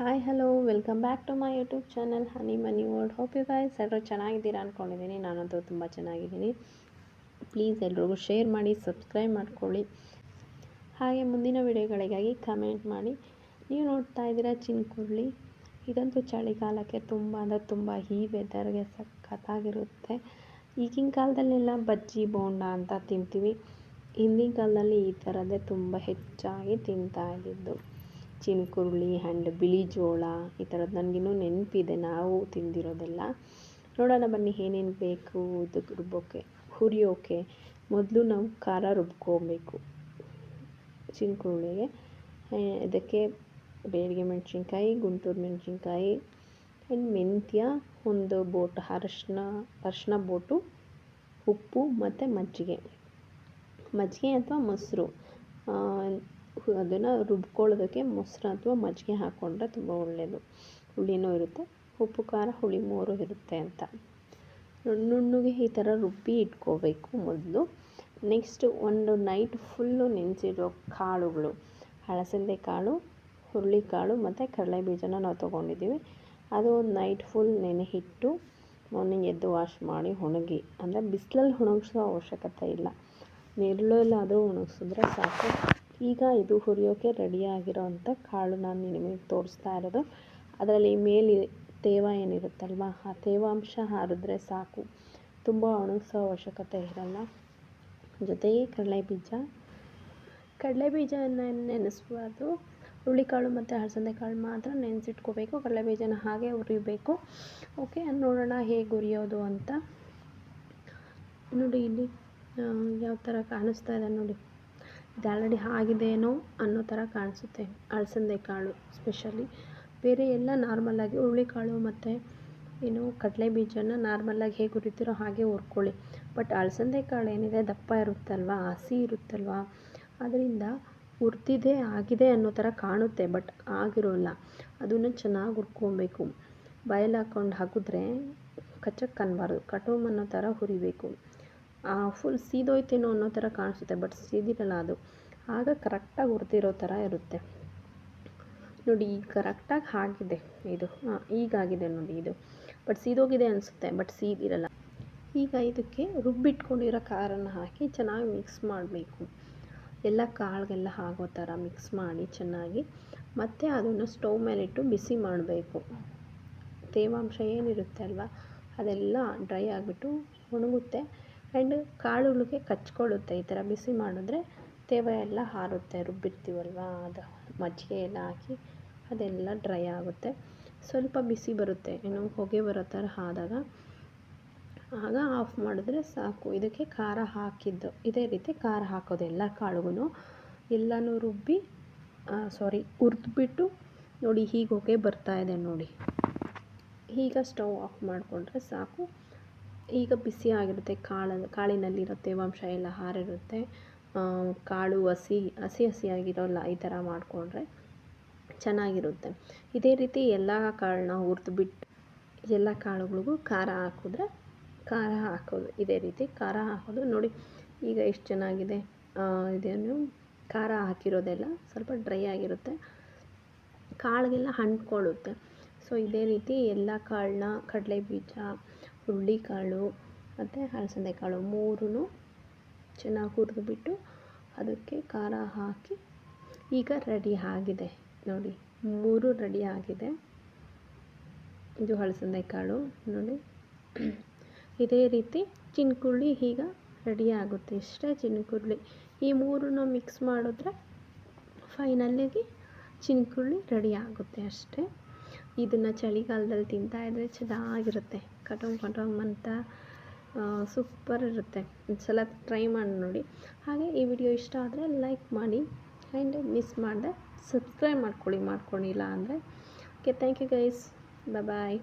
Hi hello welcome back to my YouTube channel honey money world hope you guys ಎಲ್ಲರೂ ಚೆನ್ನಾಗಿದ್ದೀರಾ ಅಂದ್ಕೊಂಡಿದ್ದೀನಿ ನಾನಂತೂ ತುಂಬ ಚೆನ್ನಾಗಿದ್ದೀನಿ. ಪ್ಲೀಸ್ ಎಲ್ರಿಗೂ ಶೇರ್ ಮಾಡಿ ಸಬ್ಸ್ಕ್ರೈಬ್ ಮಾಡ್ಕೊಳ್ಳಿ. ಹಾಗೆ ಮುಂದಿನ ವಿಡಿಯೋಗಳಿಗಾಗಿ ಕಮೆಂಟ್ ಮಾಡಿ. ನೀವು ನೋಡ್ತಾ ಇದ್ದೀರಾ ಚಿನ್ಕುರ್ಳಿ ಇದಂತೂ ಚಳಿಗಾಲಕ್ಕೆ ತುಂಬ, ಅಂದರೆ ತುಂಬ ಈ ವೆದರ್ಗೆ ಸಖತ್ತಾಗಿರುತ್ತೆ. ಈಗಿನ ಕಾಲದಲ್ಲೆಲ್ಲ ಬಜ್ಜಿ, ಬೋಂಡ ಅಂತ ತಿಂತೀವಿ. ಹಿಂದಿನ ಕಾಲದಲ್ಲಿ ಈ ಥರದ್ದೇ ತುಂಬ ಹೆಚ್ಚಾಗಿ ತಿಂತಾ ಇದ್ದಿದ್ದು. ಚಿನ್ಕುರುಳಿ ಆ್ಯಂಡ್ ಬಿಳಿ ಜೋಳ ಈ ಥರದ್ದು ನನಗಿನ್ನೂ ನೆನಪಿದೆ. ನಾವು ತಿಂದಿರೋದೆಲ್ಲ. ನೋಡೋಣ ಬನ್ನಿ ಏನೇನು ಬೇಕು ಇದಕ್ಕೆ ರುಬ್ಬೋಕ್ಕೆ ಹುರಿಯೋಕೆ. ಮೊದಲು ನಾವು ಖಾರ ರುಬ್ಕೋಬೇಕು ಚಿನ್ಕುರುಳಿಗೆ ಇದಕ್ಕೆ ಬೇಡಿಗೆ ಮೆಣಸಿನ್ಕಾಯಿ, ಗುಂಟೂರು ಮೆಣಸಿನ್ಕಾಯಿ ಆ್ಯಂಡ್ ಮೆಂತ್ಯ, ಒಂದು ಬೋಟ್, ಅರಶಿನ ಅರಶಿನ ಬೋಟು, ಉಪ್ಪು ಮತ್ತು ಮಜ್ಜಿಗೆ. ಮಜ್ಜಿಗೆ ಅಥವಾ ಮೊಸರು. ಅದನ್ನು ರುಬ್ಕೊಳ್ಳೋದಕ್ಕೆ ಮೊಸರು ಅಥವಾ ಮಜ್ಜಿಗೆ ಹಾಕ್ಕೊಂಡ್ರೆ ತುಂಬ ಒಳ್ಳೆಯದು ಹುಳಿನೂ ಇರುತ್ತೆ. ಉಪ್ಪು, ಖಾರ, ಹುಳಿ ಮೂರು ಇರುತ್ತೆ ಅಂತ. ನುಣ್ಣಗೆ ಈ ಥರ ರುಬ್ಬಿ ಇಟ್ಕೋಬೇಕು ಮೊದಲು. ನೆಕ್ಸ್ಟ್ ಒಂದು ನೈಟ್ ಫುಲ್ಲು ನೆನೆಸಿರೋ ಕಾಳುಗಳು. ಹಳಸಂದೆ ಕಾಳು ಹುರುಳಿಕಾಳು ಮತ್ತು ಕಡಲೆ ಬೀಜನ ನಾವು ತೊಗೊಂಡಿದ್ದೀವಿ. ಅದು ಒಂದು ನೈಟ್ ಫುಲ್ ನೆನೆ ಇಟ್ಟು ಮಾರ್ನಿಂಗ್ ಎದ್ದು ವಾಶ್ ಮಾಡಿ ಒಣಗಿ. ಅಂದರೆ ಬಿಸಿಲಲ್ಲಿ ಒಣಗಿಸೋ ಅವಶ್ಯಕತೆ ಇಲ್ಲ. ನೆರಳಲ್ಲಾದರೂ ಒಣಗಿಸಿದ್ರೆ ಸಾಕು. ಈಗ ಇದು ಹುರಿಯೋಕ್ಕೆ ರೆಡಿಯಾಗಿರೋ ಅಂಥ ಕಾಳು ನಾನು ನಿಮಗೆ ತೋರಿಸ್ತಾ ಇರೋದು. ಅದರಲ್ಲಿ ಮೇಲೆ ತೇವ ಏನಿರುತ್ತಲ್ವ, ಆ ತೇವಾಂಶ ಹಾರಿದ್ರೆ ಸಾಕು. ತುಂಬ ಒಣಗಿಸೋ ಅವಶ್ಯಕತೆ ಇರಲ್ಲ. ಜೊತೆಗೆ ಕಡಲೆ ಬೀಜ ಕಡಲೆ ಬೀಜನ ನೆನೆಸಬಾರ್ದು ಹುರುಳಿಕಾಳು ಮತ್ತು ಹಲಸಂದೆ ಕಾಳು ಮಾತ್ರ ನೆನೆಸಿಟ್ಕೋಬೇಕು. ಕಡಲೆ ಬೀಜನ ಹಾಗೆ ಹುರಿಬೇಕು. ಓಕೆ, ನೋಡೋಣ ಹೇಗೆ ಹುರಿಯೋದು ಅಂತ. ನೋಡಿ, ಇಲ್ಲಿ ಯಾವ ಥರ ಕಾಣಿಸ್ತಾ ಇದೆ ನೋಡಿ. ಆಲ್ರೆಡಿ ಆಗಿದೆಯೇನೋ ಅನ್ನೋ ಥರ ಕಾಣಿಸುತ್ತೆ. ಕಾಳು ಸ್ಪೆಷಲಿ ಬೇರೆ ಎಲ್ಲ ನಾರ್ಮಲಾಗಿ ಹುರುಳಿಕಾಳು ಮತ್ತು ಏನು ಕಡಲೆ ಬೀಜನ ನಾರ್ಮಲಾಗಿ ಹೇಗೆ ಹುರಿತೀರೋ ಹಾಗೆ ಹುರ್ಕೊಳ್ಳಿ. ಬಟ್ ಕಾಳು ಏನಿದೆ? ದಪ್ಪ ಇರುತ್ತಲ್ವ? ಹಸಿ ಇರುತ್ತಲ್ವ? ಅದರಿಂದ ಹುರ್ದಿದೆ, ಆಗಿದೆ ಅನ್ನೋ ಥರ ಕಾಣುತ್ತೆ ಬಟ್ ಆಗಿರೋಲ್ಲ. ಅದನ್ನು ಚೆನ್ನಾಗಿ ಹುರ್ಕೊಬೇಕು. ಬಾಯಲ್ಲಿ ಹಾಕ್ಕೊಂಡು ಹಾಕಿದ್ರೆ ಕಚ್ಚಕ್ಕೆ ಕಾಣಬಾರ್ದು ಕಟೋಮ್ ಅನ್ನೋ ಥರ ಹುರಿಬೇಕು. ಫುಲ್ ಸೀದೋಯ್ತೇನೋ ಅನ್ನೋ ಥರ ಕಾಣಿಸುತ್ತೆ ಬಟ್ ಸೀದಿರಲ್ಲ ಅದು. ಆಗ ಕರೆಕ್ಟಾಗಿ ಹುರಿದಿರೋ ಥರ ಇರುತ್ತೆ. ನೋಡಿ, ಈಗ ಕರೆಕ್ಟಾಗಿ ಆಗಿದೆ ಇದು. ಹಾಂ, ಈಗಾಗಿದೆ ನೋಡಿ ಇದು. ಬಟ್ ಸೀದೋಗಿದೆ ಅನಿಸುತ್ತೆ ಬಟ್ ಸೀದಿರಲ್ಲ. ಈಗ ಇದಕ್ಕೆ ರುಬ್ಬಿಟ್ಕೊಂಡಿರೋ ಖಾರನ ಹಾಕಿ ಚೆನ್ನಾಗಿ ಮಿಕ್ಸ್ ಮಾಡಬೇಕು. ಎಲ್ಲ ಕಾಳಿಗೆಲ್ಲ ಆಗೋ ಥರ ಮಿಕ್ಸ್ ಮಾಡಿ ಚೆನ್ನಾಗಿ. ಮತ್ತು ಅದನ್ನು ಸ್ಟವ್ ಮೇಲಿಟ್ಟು ಬಿಸಿ ಮಾಡಬೇಕು. ತೇವಾಂಶ ಏನಿರುತ್ತೆ ಅಲ್ವಾ, ಅದೆಲ್ಲ ಡ್ರೈ ಆಗಿಬಿಟ್ಟು ಒಣಗುತ್ತೆ. ಆ್ಯಂಡ್ ಕಾಳುಗಳಿಗೆ ಕಚ್ಕೊಳ್ಳುತ್ತೆ. ಈ ಥರ ಬಿಸಿ ಮಾಡಿದ್ರೆ ತೇವ ಎಲ್ಲ ಹಾರುತ್ತೆ, ರುಬ್ಬಿರ್ತೀವಲ್ವ? ಅದು ಮಜ್ಜಿಗೆ ಎಲ್ಲ ಹಾಕಿ ಅದೆಲ್ಲ ಡ್ರೈ ಆಗುತ್ತೆ. ಸ್ವಲ್ಪ ಬಿಸಿ ಬರುತ್ತೆ. ಏನು ಹೊಗೆ ಬರೋ ಥರ ಆದಾಗ, ಆಗ ಆಫ್ ಮಾಡಿದ್ರೆ ಸಾಕು. ಇದಕ್ಕೆ ಖಾರ ಹಾಕಿದ್ದು, ಇದೇ ರೀತಿ ಖಾರ ಹಾಕೋದು ಎಲ್ಲ ಕಾಳುಗೂ ಎಲ್ಲನೂ ರುಬ್ಬಿ ಸಾರಿ ಹುರಿದ್ಬಿಟ್ಟು ನೋಡಿ ಹೀಗೆ ಹೊಗೆ ಬರ್ತಾ ಇದೆ ನೋಡಿ. ಈಗ ಸ್ಟವ್ ಆಫ್ ಮಾಡಿಕೊಂಡ್ರೆ ಸಾಕು. ಈಗ ಬಿಸಿ ಆಗಿರುತ್ತೆ, ಕಾಳು ಕಾಳಿನಲ್ಲಿರೋ ತೇವಾಂಶ ಎಲ್ಲ ಹಾರಿರುತ್ತೆ. ಕಾಳು ಹಸಿ ಹಸಿ ಹಸಿಯಾಗಿರೋಲ್ಲ, ಈ ಥರ ಮಾಡಿಕೊಂಡ್ರೆ ಚೆನ್ನಾಗಿರುತ್ತೆ. ಇದೇ ರೀತಿ ಎಲ್ಲ ಕಾಳನ್ನ ಹುರಿದ್ಬಿಟ್ಟು ಎಲ್ಲ ಕಾಳುಗಳಿಗೂ ಖಾರ ಹಾಕಿದ್ರೆ, ಖಾರ ಹಾಕೋದು, ಇದೇ ರೀತಿ ಖಾರ ಹಾಕೋದು. ನೋಡಿ, ಈಗ ಎಷ್ಟು ಚೆನ್ನಾಗಿದೆ. ಇದೇನು ಖಾರ ಹಾಕಿರೋದೆಲ್ಲ ಸ್ವಲ್ಪ ಡ್ರೈ ಆಗಿರುತ್ತೆ. ಕಾಳಿಗೆಲ್ಲ ಅಂಟ್ಕೊಳ್ಳುತ್ತೆ ಸೊ, ಇದೇ ರೀತಿ ಎಲ್ಲ ಕಾಳನ್ನ ಕಡಲೆ ಬೀಜ ಹುರುಳಿಕಾಳು, ಮತ್ತು ಅಲಸಂದೆ ಕಾಳು ಮೂರೂ ಚೆನ್ನಾಗಿ ಹುರಿದ್ಬಿಟ್ಟು ಅದಕ್ಕೆ ಖಾರ ಹಾಕಿ ಈಗ ರೆಡಿ ಆಗಿದೆ. ನೋಡಿ, ಮೂರು ರೆಡಿ ಆಗಿದೆ. ಇದು ಅಲಸಂದೆ ಕಾಳು ನೋಡಿ. ಇದೇ ರೀತಿ ಚಿನ್ಕುರುಳಿ ಈಗ ರೆಡಿ ಆಗುತ್ತೆ. ಇಷ್ಟೇ ಚಿನ್ಕುರುಳಿ. ಈ ಮೂರನ್ನು ಮಿಕ್ಸ್ ಮಾಡಿದ್ರೆ ಫೈನಲ್ಲಿಗೆ ಚಿನ್ಕುರುಳಿ ರೆಡಿ ಆಗುತ್ತೆ ಅಷ್ಟೇ. ಇದನ್ನು ಚಳಿಗಾಲದಲ್ಲಿ ತಿಂತಾಯಿದ್ರೆ ಚೆನ್ನಾಗಿರುತ್ತೆ. ಕಟೋಮ್ ಕಟೋಮ್ ಅಂತ ಸೂಪರ್ ಇರುತ್ತೆ. ಒಂದ್ಸಲ ಟ್ರೈ ಮಾಡಿ ನೋಡಿ. ಹಾಗೆ ಈ ವಿಡಿಯೋ ಇಷ್ಟ ಆದರೆ ಲೈಕ್ ಮಾಡಿ ಆ್ಯಂಡ್ ಮಿಸ್ ಮಾಡಿದೆ ಸಬ್ಸ್ಕ್ರೈಬ್ ಮಾಡ್ಕೊಳ್ಳಿ, ಮಾಡ್ಕೊಂಡಿಲ್ಲ ಅಂದರೆ. Okay thank you guys bye